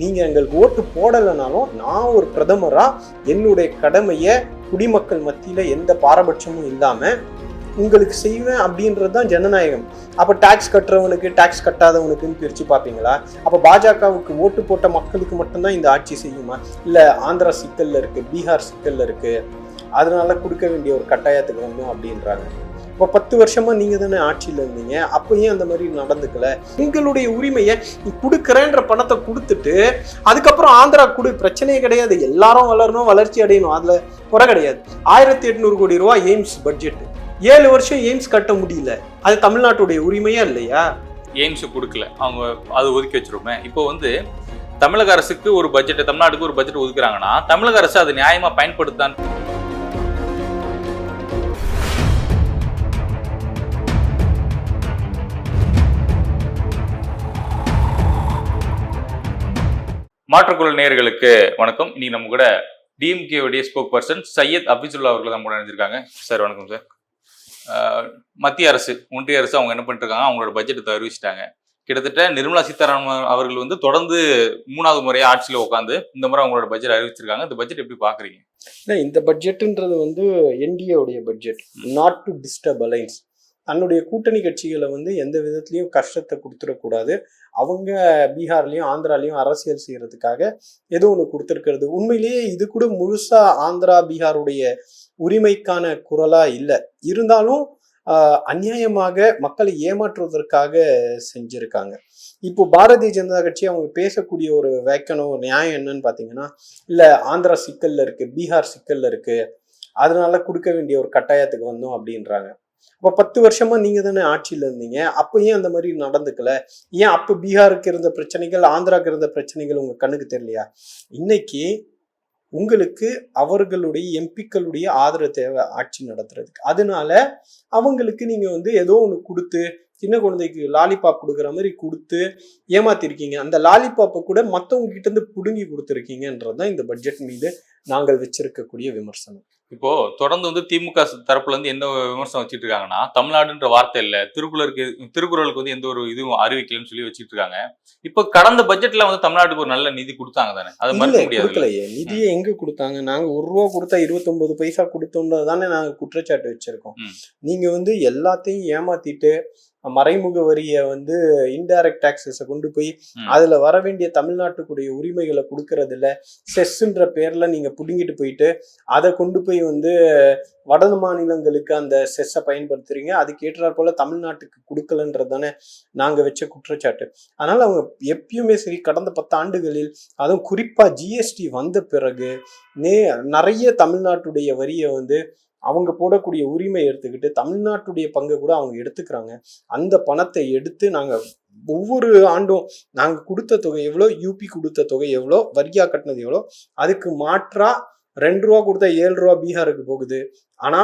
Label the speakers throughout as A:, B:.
A: நீங்க எங்களுக்கு ஓட்டு போடலைனாலும் நான் ஒரு பிரதமரா என்னுடைய கடமையை குடிமக்கள் மத்தியில எந்த பாரபட்சமும் இல்லாம உங்களுக்கு செய்வேன் அப்படின்றது தான் ஜனநாயகம். அப்போ டேக்ஸ் கட்டுறவனுக்கு டேக்ஸ் கட்டாதவனுக்குன்னு பிரித்து பார்ப்பீங்களா? அப்போ பாஜகவுக்கு ஓட்டு போட்ட மக்களுக்கு மட்டும்தான் இந்த ஆட்சி செய்யுமா? இல்லை ஆந்திரா சிக்கலில் இருக்குது பீகார் சிக்கலில் இருக்குது அதனால கொடுக்க வேண்டிய ஒரு கட்டாயத்துக்கு வந்தோம் அப்படின்றாங்க. இப்போ பத்து வருஷமா நீங்க தானே ஆட்சியில் இருந்தீங்க அப்ப ஏன் அந்த மாதிரி நடந்துக்கல. உங்களுடைய உரிமையை நீ கொடுக்குறேன்ற பணத்தை கொடுத்துட்டு அதுக்கப்புறம் ஆந்திரா கொடு பிரச்சனையே கிடையாது. எல்லாரும் வளரணும் வளர்ச்சி அடையணும். அதுல குறை கிடையாது. ஆயிரத்தி எட்நூறு கோடி ரூபா எய்ம்ஸ் பட்ஜெட் ஏழு வருஷம் எய்ம்ஸ் கட்ட முடியல. அது தமிழ்நாட்டுடைய உரிமையா இல்லையா?
B: எய்ம்ஸ் கொடுக்கல. அவங்க அது ஒதுக்கி வச்சிருமே இப்போ வந்து தமிழக அரசுக்கு ஒரு பட்ஜெட் தமிழ்நாட்டுக்கு ஒரு பட்ஜெட் ஒதுக்குறாங்கன்னா தமிழக அரசு அதை நியாயமா பயன்படுத்தான் மாற்றுக்குழல் நேயர்களுக்கு வணக்கம். இன்னைக்கு நம்ம கூட டிஎம்கே உடைய ஸ்போக் பர்சன் சையத் அபிசுல்லா அவர்கள் தான் கூட இணைஞ்சிருக்காங்க. சார் வணக்கம் சார். மத்திய அரசு ஒன்றிய அரசு அவங்க என்ன பண்ணிட்டு இருக்காங்க அவங்களோட பட்ஜெட்டை அறிவிச்சிட்டாங்க. கிட்டத்தட்ட நிர்மலா சீதாராமன் அவர்கள் வந்து தொடர்ந்து மூணாவது முறையா ஆட்சியில உட்காந்து இந்த முறை அவங்களோட பட்ஜெட் அறிவிச்சிருக்காங்க. இந்த பட்ஜெட் எப்படி பாக்குறீங்க?
A: இல்ல, இந்த பட்ஜெட்டுன்றது வந்து என்டிஏ உடைய budget not to disturb alliance தன்னுடைய கூட்டணி கட்சிகளை வந்து எந்த விதத்துலையும் கஷ்டத்தை கொடுத்துடக்கூடாது. அவங்க பீகார்லயும் ஆந்திராலையும் அரசியல் செய்யறதுக்காக ஏதோ ஒன்று கொடுத்துருக்கிறது. உண்மையிலேயே இது கூட முழுசா ஆந்திரா பீகாருடைய உரிமைக்கான குரலா இல்லை. இருந்தாலும் அந்நியாயமாக அநியாயமாக மக்களை ஏமாற்றுவதற்காக செஞ்சிருக்காங்க. இப்போ பாரதிய ஜனதா கட்சி அவங்க பேசக்கூடிய ஒரு வேக்கணும் ஒரு நியாயம் என்னன்னு பாத்தீங்கன்னா இல்ல ஆந்திரா சிக்கல்ல இருக்கு பீகார் சிக்கல்ல இருக்கு அதனால கொடுக்க வேண்டிய ஒரு கட்டாயத்துக்கு வந்தோம் அப்படின்றாங்க. அப்ப பத்து வருஷமா நீங்க தானே ஆட்சியில இருந்தீங்க. அப்ப ஏன் அந்த மாதிரி நடந்துக்கல. ஏன் அப்ப பீகாருக்கு இருந்த பிரச்சனைகள் ஆந்திராக்கு இருந்த பிரச்சனைகள் உங்க கண்ணுக்கு தெரியலையா? இன்னைக்கு உங்களுக்கு அவர்களுடைய எம்பிக்களுடைய ஆதரவு தேவை ஆட்சி நடத்துறதுக்கு. அதனால அவங்களுக்கு நீங்க வந்து ஏதோ ஒன்று கொடுத்து சின்ன குழந்தைக்கு லாலிபாப் கொடுக்குற மாதிரி கொடுத்து ஏமாத்திருக்கீங்க. அந்த லாலிபாப்பை கூட மற்றவங்க கிட்ட இருந்து பிடுங்கி கொடுத்துருக்கீங்கன்றது தான் இந்த பட்ஜெட் மீது நாங்கள் வச்சிருக்கக்கூடிய விமர்சனம்.
B: இப்போ தொடர்ந்து வந்து திமுக தரப்புல இருந்து எந்த விமர்சனம் வச்சுட்டு இருக்காங்கன்னா தமிழ்நாடுன்ற வார்த்தை இல்ல. திருக்குறளுக்கு திருக்குறளுக்கு வந்து எந்த ஒரு இதுவும் அறிவிக்கலன்னு சொல்லி வச்சுட்டு இருக்காங்க இப்போ கடந்த பட்ஜெட்ல வந்து தமிழ்நாட்டுக்கு ஒரு நல்ல நிதி கொடுத்தாங்க தானே? அதை மறுக்க முடியாது
A: நிதியை எங்க கொடுத்தாங்க? நாங்க ஒரு ரூபா கொடுத்தா இருபத்தொன்பது பைசா கொடுத்தோன்றது தானே நாங்க குற்றச்சாட்டு வச்சிருக்கோம். நீங்க வந்து எல்லாத்தையும் ஏமாத்திட்டு மறைமுக வரியை வந்து இன்டைரக்ட் டாக்ஸஸை கொண்டு போய். அதுல வர வேண்டிய தமிழ்நாட்டுக்குடைய உரிமைகளை கொடுக்கறது இல்ல செஸ்ன்ற பேர்ல நீங்க புடுங்கிட்டு போயிட்டு அதை கொண்டு போய் வந்து வட மாநிலங்களுக்கு அந்த செஸ்ஸை பயன்படுத்துறீங்க. அதுக்கு ஏற்றாற் போல தமிழ்நாட்டுக்கு கொடுக்கலன்றது தானே நாங்க வச்ச குற்றச்சாட்டு. அதனால அவங்க எப்பயுமே சரி கடந்த பத்து ஆண்டுகளில் அதுவும் குறிப்பா ஜிஎஸ்டி வந்த பிறகு நே நிறைய தமிழ்நாட்டுடைய வரியை வந்து அவங்க போடக்கூடிய உரிமை எடுத்துக்கிட்டு தமிழ்நாட்டுடைய பங்கை கூட அவங்க எடுத்துக்கிறாங்க. அந்த பணத்தை எடுத்து நாங்க ஒவ்வொரு ஆண்டும் நாங்க கொடுத்த தொகை எவ்வளோ யூபி கொடுத்த தொகை எவ்வளோ வரியா கட்டினது எவ்வளோ அதுக்கு மாற்றா ரெண்டு ரூபா கொடுத்தா ஏழு ரூபா பீகாருக்கு போகுது. ஆனா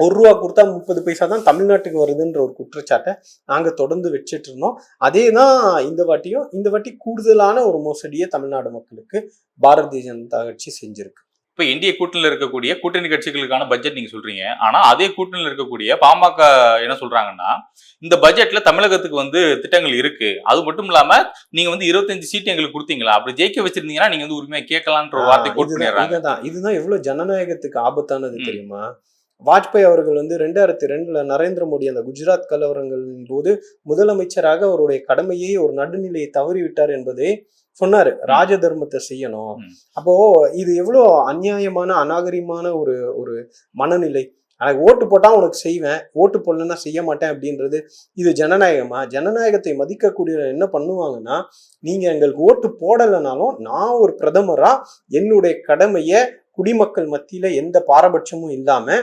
A: ஒரு ரூபா கொடுத்தா முப்பது பைசா தான் தமிழ்நாட்டுக்கு வருதுன்ற ஒரு குற்றச்சாட்டை நாங்கள் தொடர்ந்து வச்சுட்டு இருந்தோம். அதே தான் இந்த வாட்டியும் இந்த வாட்டி கூடுதலான ஒரு மோசடியை தமிழ்நாடு மக்களுக்கு பாரதிய ஜனதா கட்சி செஞ்சிருக்கு.
B: இப்ப இந்திய கூட்டணியில இருக்கக்கூடிய கூட்டணி கட்சிகளுக்கான பட்ஜெட் நீங்க சொல்றீங்க. ஆனா அதே கூட்டணியில இருக்கக்கூடிய பாமக என்ன சொல்றாங்கன்னா இந்த பட்ஜெட்ல தமிழகத்துக்கு வந்து திட்டங்கள் இருக்கு. அது மட்டும் இல்லாம நீங்க வந்து இருபத்தஞ்சு சீட் எங்களுக்கு கொடுத்தீங்களா? அப்படி ஜெயிக்க வச்சிருந்தீங்கன்னா நீங்க வந்து உரிமையா கேட்கலான்ற வார்த்தை கோட்
A: இதுதான்
B: பண்ணிடுறாங்க
A: இதுதான். இதுதான் எவ்வளவு ஜனநாயகத்துக்கு ஆபத்தானது. தெரியுமா? வாஜ்பாய் அவர்கள் வந்து ரெண்டாயிரத்தி ரெண்டுல நரேந்திர மோடி அந்த குஜராத் கலவரங்களின் போது முதலமைச்சராக அவருடைய கடமையை ஒரு நடுநிலையை தவறிவிட்டார் என்பதை சொன்னாரு ராஜ தர்மத்தை செய்யணும். அப்போ இது எவ்வளவு அநியாயமான அநாகரிகமான ஒரு ஒரு மனநிலை. எனக்கு ஓட்டு போட்டா உனக்கு செய்வேன் ஓட்டு போடலன்னா செய்ய மாட்டேன் அப்படின்றது இது ஜனநாயகமா? ஜனநாயகத்தை மதிக்கக்கூடிய என்ன பண்ணுவாங்கன்னா நீங்க எங்களுக்கு ஓட்டு போடலைனாலும் நான் ஒரு பிரதமரா என்னுடைய கடமையை குடிமக்கள் மத்தியில எந்த பாரபட்சமும் இல்லாம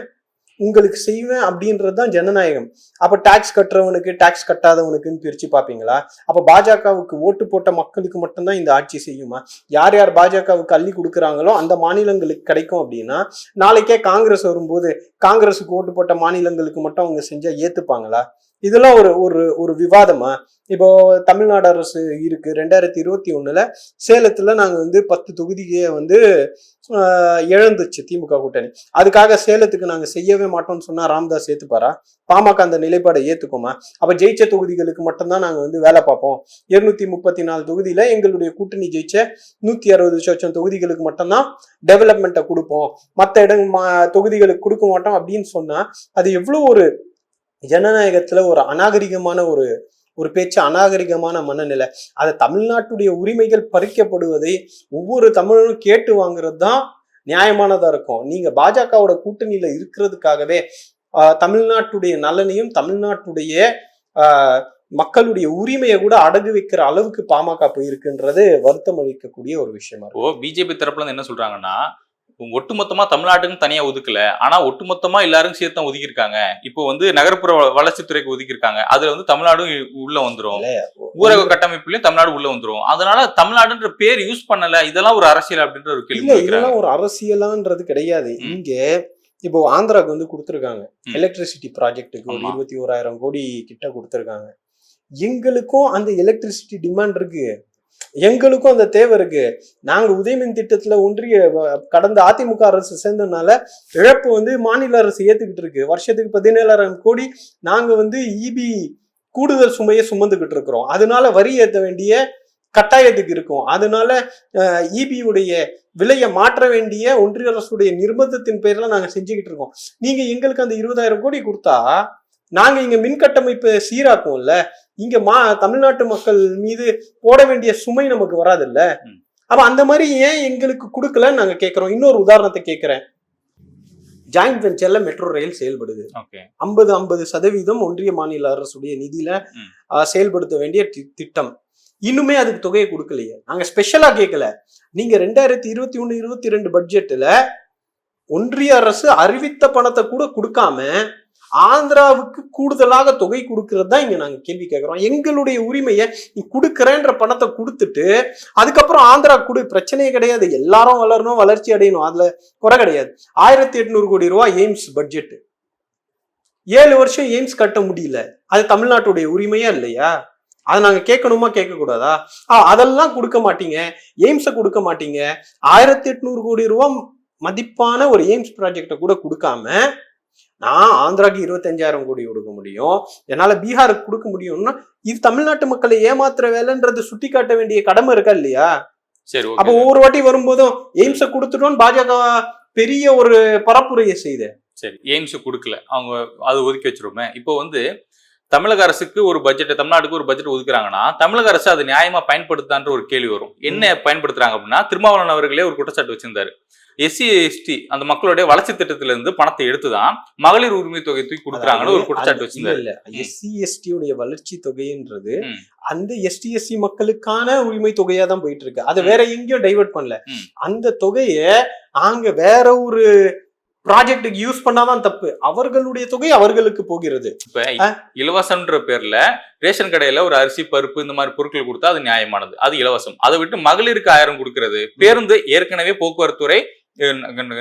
A: உங்களுக்கு செய்வேன் அப்படின்றது தான் ஜனநாயகம். அப்ப டாக்ஸ் கட்டுறவனுக்கு டாக்ஸ் கட்டாதவனுக்குன்னு பிரிச்சு பாப்பீங்களா அப்ப பாஜகவுக்கு ஓட்டு போட்ட மக்களுக்கு மட்டும்தான் இந்த ஆட்சி செய்யுமா? யார் யார் பாஜகவுக்கு அள்ளி கொடுக்குறாங்களோ அந்த மாநிலங்களுக்கு கிடைக்கும் அப்படின்னா நாளைக்கே காங்கிரஸ் வரும்போது காங்கிரஸுக்கு ஓட்டு போட்ட மாநிலங்களுக்கு மட்டும் அவங்க செஞ்சா ஏத்துப்பாங்களா? இதெல்லாம் ஒரு ஒரு ஒரு விவாதமா? இப்போ தமிழ்நாடு அரசு இருக்கு. ரெண்டாயிரத்தி இருபத்தி ஒண்ணுல சேலத்துல நாங்க வந்து பத்து தொகுதியை வந்து இழந்துச்சு திமுக கூட்டணி. அதுக்காக சேலத்துக்கு நாங்க செய்யவே மாட்டோம்னு சொன்னா ராமதாஸ் ஏத்துப்பாரா? பாமக அந்த நிலைப்பாடை ஏத்துக்குமா? அப்ப ஜெயிச்ச தொகுதிகளுக்கு மட்டும்தான் நாங்க வந்து வேலை பார்ப்போம். இருநூத்தி முப்பத்தி நாலு தொகுதியில எங்களுடைய கூட்டணி ஜெயிச்ச நூத்தி அறுபது சொச்சம் தொகுதிகளுக்கு மட்டும்தான் டெவலப்மெண்ட்டை கொடுப்போம். மற்ற இடம் மா- தொகுதிகளுக்கு கொடுக்க மாட்டோம் அப்படின்னு சொன்னா அது எவ்வளவு ஒரு ஜனநாயகத்துல ஒரு அநாகரிகமான ஒரு ஒரு பேச்சு அநாகரிகமான மனநிலை. அதை தமிழ்நாட்டுடைய உரிமைகள் பறிக்கப்படுவதை ஒவ்வொரு தமிழரும் கேட்டு வாங்குறது தான் நியாயமானதா இருக்கும். நீங்க பாஜகவோட கூட்டணியில இருக்கிறதுக்காகவே தமிழ்நாட்டுடைய நலனையும் தமிழ்நாட்டுடைய மக்களுடைய உரிமையை கூட அடகு வைக்கிற அளவுக்கு பாமக போயிருக்குன்றது வருத்தம் அளிக்கக்கூடிய ஒரு விஷயமா
B: இருக்கும் பிஜேபி தரப்புல என்ன சொல்றாங்கன்னா ஒட்டுமொத்தமா தமிழ்நாட்டுக்கு தனியா ஒதுக்கல. ஆனா ஒட்டுமொத்தமா எல்லாரும் சேர்த்து தான் ஒதுக்கியிருக்காங்க. இப்போ வந்து நகர்ப்புற வளர்ச்சித்துறைக்கு ஒதுக்கியிருக்காங்க. அதுல வந்து தமிழ்நாடும் உள்ள வந்துரும். ஊரக கட்டமைப்புலயும் தமிழ்நாடு உள்ள வந்துரும். அதனால தமிழ்நாடுன்ற பேர் யூஸ் பண்ணல. இதெல்லாம் ஒரு அரசியல் அப்படின்ற ஒரு கேள்வி
A: இதெல்லாம் ஒரு அரசியலான்றது கிடையாது. இங்க இப்போ ஆந்திராக்கு வந்து கொடுத்துருக்காங்க. எலக்ட்ரிசிட்டி ப்ராஜெக்ட்டுக்கு ஒரு. இருபத்தி ஓராயிரம் கோடி கிட்ட கொடுத்துருக்காங்க. எங்களுக்கும் அந்த எலக்ட்ரிசிட்டி டிமாண்ட் இருக்கு. எங்களுக்கும் அந்த தேவை இருக்கு. நாங்க உதயமின் திட்டத்துல ஒன்றிய கடந்த அதிமுக அரசு சேர்ந்ததுனால இழப்பு வந்து மாநில அரசு ஏத்துக்கிட்டு இருக்கு. வருஷத்துக்கு பதினேழாயிரம் கோடி நாங்க வந்து இபி கூடுதல் சுமையை சுமந்துக்கிட்டு இருக்கிறோம். அதனால வரி ஏற்ற வேண்டிய கட்டாயத்துக்கு இருக்கும். அதனால இபியுடைய விலையை மாற்ற வேண்டிய ஒன்றிய அரசுடைய நிர்பந்தத்தின் பேர்ல நாங்க செஞ்சுக்கிட்டு இருக்கோம். நீங்க எங்களுக்கு அந்த இருபதாயிரம் கோடி கொடுத்தா நாங்க இங்க மின் கட்டமைப்பை சீராக்குவோம்ல இங்க மா தமிழ்நாட்டு மக்கள் மீது போட வேண்டிய சுமை நமக்கு வராதுல்ல. அப்ப அந்த மாதிரி ஏன் எங்களுக்கு கொடுக்கலன்னு நாங்க கேட்கிறோம் இன்னொரு உதாரணத்தை கேட்கிறேன் ஜாயிண்ட் வெஞ்சர்ல மெட்ரோ ரயில் செயல்படுது. ஐம்பது ஐம்பது சதவீதம் ஒன்றிய மாநில அரசுடைய நிதியில செயல்படுத்த வேண்டிய திட்டம். இன்னுமே அதுக்கு தொகையை கொடுக்கலையே. நாங்க ஸ்பெஷலா கேட்கல நீங்க ரெண்டாயிரத்தி இருபத்தி ஒண்ணு இருபத்தி ரெண்டு பட்ஜெட்ல ஒன்றிய அரசு அறிவித்த பணத்தை கூட கொடுக்காம ஆந்திராவுக்கு கூடுதலாக தொகை கொடுக்கறது தான் இங்க நாங்க கேள்வி கேட்கிறோம் எங்களுடைய உரிமையை நீ கொடுக்குறேன்ற பணத்தை கொடுத்துட்டு அதுக்கப்புறம் ஆந்திரா கொடு. பிரச்சனையே கிடையாது. எல்லாரும் வளரணும் வளர்ச்சி அடையணும். அதுல குறை கிடையாது. ஆயிரத்தி எட்நூறு கோடி ரூபாய் எய்ம்ஸ் பட்ஜெட் ஏழு வருஷம் எய்ம்ஸ் கட்ட முடியல. அது தமிழ்நாட்டுடைய உரிமையா இல்லையா? அதை நாங்கள் கேட்கணுமா கேட்கக்கூடாதா? ஆ அதெல்லாம் கொடுக்க மாட்டீங்க. எய்ம்ஸை கொடுக்க மாட்டீங்க. ஆயிரத்தி எட்நூறு கோடி ரூபா மதிப்பான ஒரு எய்ம்ஸ் ப்ராஜெக்டை கூட கொடுக்காம நான் ஆந்திராக்கு இருபத்தஞ்சாயிரம் கோடி கொடுக்க முடியும். என்னால பீகாருக்கு கொடுக்க முடியும்னா இது தமிழ்நாட்டு மக்களை ஏமாத்துற வேலைன்றது சுட்டி காட்ட வேண்டிய கடமை இருக்கா இல்லையா?
B: சரி
A: அப்ப ஒவ்வொரு வாட்டி வரும்போதும் எய்ம்ஸை கொடுத்துட்டோம் பாஜக பெரிய ஒரு பரப்புரையை செய்யுது
B: சரி எய்ம்ஸ் கொடுக்கல. அவங்க அது ஒதுக்கி வச்சிருமே இப்போ வந்து தமிழக அரசுக்கு ஒரு பட்ஜெட் தமிழ்நாட்டுக்கு ஒரு பட்ஜெட் ஒதுக்குறாங்கன்னா தமிழக அரசு அது நியாயமா பயன்படுத்தான்ற ஒரு கேள்வி வரும். என்ன பயன்படுத்துறாங்க அப்படின்னா திருமாவளவன் அவர்களே ஒரு குற்றச்சாட்டு வச்சிருந்தாரு. எஸ்சி எஸ்டி அந்த மக்களுடைய வளர்ச்சி திட்டத்துல இருந்து பணத்தை எடுத்துதான் மகளிர் உரிமை தொகை தூக்கி கொடுக்குறாங்கன்னு ஒரு குற்றச்சாட்டு
A: இல்ல
B: வச்சிருந்தாரு
A: இல்ல எஸ்சி எஸ்டி உடைய வளர்ச்சி தொகைன்றது. அந்த எஸ்டி எஸ்சி மக்களுக்கான உரிமை தொகையா தான் போயிட்டு இருக்கு அதை வேற எங்கேயும் டைவர்ட் பண்ணல. அந்த தொகையை நாங்க வேற ஒரு ப்ராஜெக்ட்டுக்கு யூஸ் பண்ணாதான் தப்பு. அவர்களுடைய தொகை அவர்களுக்கு போகிறது.
B: இப்ப. இலவசம்ன்ற பேர்ல ரேஷன் கடையில ஒரு அரிசி பருப்பு இந்த மாதிரி பொருட்கள் கொடுத்தா அது நியாயமானது. அது இலவசம். அதை விட்டு மகளிருக்கு ஆயிரம் கொடுக்கறது. பேருந்து ஏற்கனவே போக்குவரத்து துறை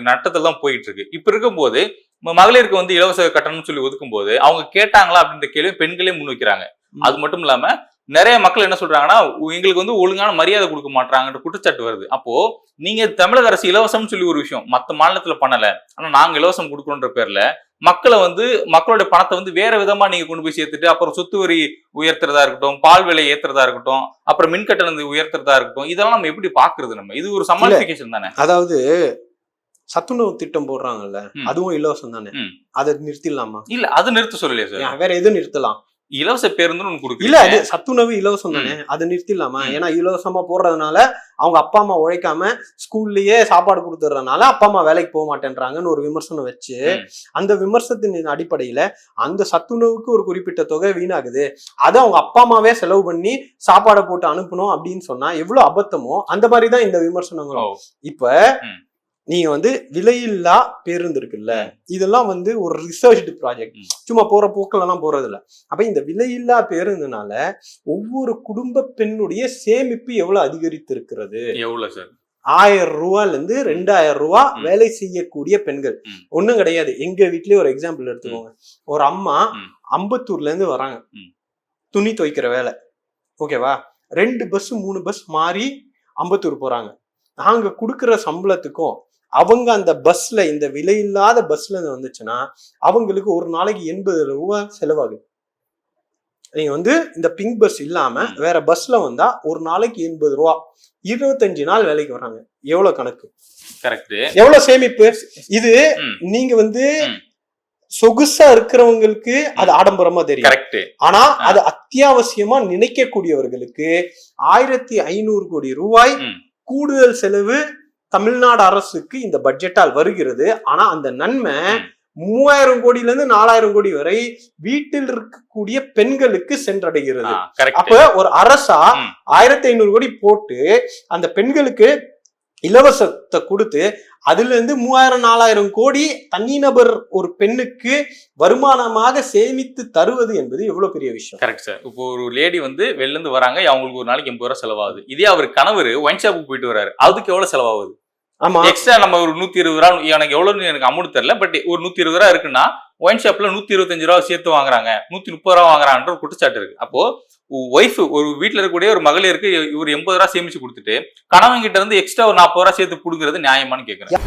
B: நட்டத்தில் தான் போயிட்டு இருக்கு இப்ப இருக்கும்போது மகளிருக்கு வந்து இலவச கட்டணம்னு சொல்லி ஒதுக்கும் போது அவங்க கேட்டாங்களா அப்படின்ற கேள்வி பெண்களே முன் வைக்கிறாங்க. அது மட்டும் இல்லாம நிறைய மக்கள் என்ன சொல்றாங்கன்னா "உ- எங்களுக்கு வந்து ஒழுங்கான மரியாதை கொடுக்க மாட்டாங்கன்ற குற்றச்சாட்டு வருது. அப்போ நீங்க தமிழக அரசு இலவசம்னு சொல்லி ஒரு விஷயம் மத்த மாநிலத்துல பண்ணல. ஆனா நாங்க இலவசம் கொடுக்கணுன்ற பேர்ல மக்களை வந்து மக்களுடைய பணத்தை வந்து வேற விதமா நீங்க கொண்டு போய் சேர்த்துட்டு அப்புறம் சொத்து வரி உயர்த்துறதா இருக்கட்டும் பால் விலை ஏத்துறதா இருக்கட்டும் அப்புறம் மின் கட்டணம் உயர்த்துறதா இருக்கட்டும் இதெல்லாம் நம்ம எப்படி பாக்குறது நம்ம? இது ஒரு சமாளிபிகேஷன் தானே?
A: அதாவது சத்துணவு திட்டம் போடுறாங்கல்ல. அதுவும் இலவசம் தானே. அதை நிறுத்திடலாமா
B: இல்ல அது நிறுத்த சொல்லலையா சார்
A: வேற எதுவும் நிறுத்தலாம்
B: இலவச பேருந்துன்னு ஒண்ணு கொடுக்குறீங்க
A: இல்ல அது சத்துணவு இலவசம் தானே அதை நிறுத்திடலாமா. ஏன்னா இலவசமா போடுறதுனால அவங்க அப்பா அம்மா உழைக்காம ஸ்கூல்லயே சாப்பாடு கொடுத்துறதுனால அப்பா அம்மா வேலைக்கு போக மாட்டேன்றாங்கன்னு ஒரு விமர்சனம் வச்சு. அந்த விமர்சனத்தின் அடிப்படையில அந்த சத்துணவுக்கு ஒரு குறிப்பிட்ட தொகை வீணாகுது அதை அவங்க அப்பா அம்மாவே செலவு பண்ணி சாப்பாடை போட்டு அனுப்பணும் அப்படின்னு சொன்னா எவ்வளவு அபத்தமோ அந்த மாதிரி தான் இந்த விமர்சனங்களும். இப்ப. நீங்க வந்து விலையில்லா பேருந்து இருக்குல்ல இதெல்லாம் வந்து ஒரு ரிசர்ச்டு ப்ராஜெக்ட். சும்மா போற போக்கெல்லாம் போறது இல்ல அப்ப இந்த விலையில்லா பேருந்துனால ஒவ்வொரு குடும்ப பெண்ணுடைய சேமிப்பு எவ்வளவு அதிகரித்து இருக்கிறது
B: எவ்வளவு சார்?
A: ஆயிரம் ரூபாயில இருந்து ரெண்டாயிரம் ரூபாய்
B: ம்.
A: வேலை செய்யக்கூடிய பெண்கள்.
B: ம்.
A: ஒண்ணும் கிடையாது. எங்க வீட்லயே ஒரு எக்ஸாம்பிள் எடுத்துக்கோங்க. ஒரு அம்மா. அம்பத்தூர்ல இருந்து வராங்க. துணி துவைக்கிற வேலை. ஓகேவா ரெண்டு பஸ் மூணு பஸ் மாறி அம்பத்தூர் போறாங்க. நாங்க கொடுக்குற சம்பளத்துக்கும் அவங்க அந்த பஸ்ல இந்த விலையில்லாத பஸ்ல வந்துச்சுன்னா அவங்களுக்கு ஒரு நாளைக்கு எண்பது ரூபா செலவாகுது. நீங்க வந்து இந்த பிங்க் பஸ் இல்லாம. வேற பஸ்ல வந்தா ஒரு நாளைக்கு எண்பது ரூபா இருபத்தஞ்சு நாள் வேலைக்கு வராங்க எவ்வளவு கணக்கு?
B: கரெக்ட்
A: எவ்வளவு சேமிப்பு? இது. நீங்க வந்து. சொகுசா இருக்கிறவங்களுக்கு அது ஆடம்பரமா தெரியும்.
B: கரெக்ட்
A: ஆனா அது அத்தியாவசியமா நினைக்கக்கூடியவர்களுக்கு ஆயிரத்தி ஐநூறு கோடி ரூபாய். கூடுதல் செலவு தமிழ்நாடு அரசுக்கு இந்த பட்ஜெட்டால் வருகிறது ஆனா அந்த நன்மை. மூவாயிரம் கோடியில இருந்து நாலாயிரம் கோடி வரை வீட்டில் இருக்கக்கூடிய பெண்களுக்கு சென்றடைகிறது அப்ப ஒரு அரசா. ஆயிரத்தி ஐநூறு கோடி போட்டு அந்த பெண்களுக்கு இலவசத்தை கொடுத்து அதுல இருந்து மூவாயிரம் நாலாயிரம் கோடி தனிநபர் ஒரு பெண்ணுக்கு வருமானமாக சேமித்து தருவது என்பது எவ்வளவு பெரிய விஷயம்?
B: கரெக்ட் சார் இப்போ ஒரு லேடி வந்து வெளில இருந்து வராங்க அவங்களுக்கு ஒரு நாளைக்கு எண்பது ரூபா செலவாகுது. இதே அவர் கணவர் ஒயின் ஷாப்புக்கு போயிட்டு வராரு. அதுக்கு எவ்வளவு செலவாகுது?
A: ஆமா.
B: எக்ஸ்ட்ரா நம்ம ஒரு நூத்தி இருபது ரூபா எனக்கு எவ்வளவுன்னு எனக்கு அமௌண்ட் தெரியல பட் ஒரு நூத்தி இருபது ரூபா இருக்குன்னா ஒயின் ஷாப்ல நூத்தி இருபத்தஞ்சு ரூபா சேர்த்து வாங்குறாங்க. நூத்தி முப்பது ரூபா வாங்குறான்ற ஒரு குற்றச்சாட்டு இருக்கு. அப்போ ஒய்ஃப் ஒரு வீட்டில் இருக்கக்கூடிய ஒரு மகளிருக்கு இவர் எண்பது ரூபா சேமிச்சு கொடுத்துட்டு கணவன் கிட்ட இருந்து எக்ஸ்ட்ரா ஒரு நாற்பது ரூபா சேர்த்து புடுங்கிறது நியாயமான்னு கேக்குறேன்.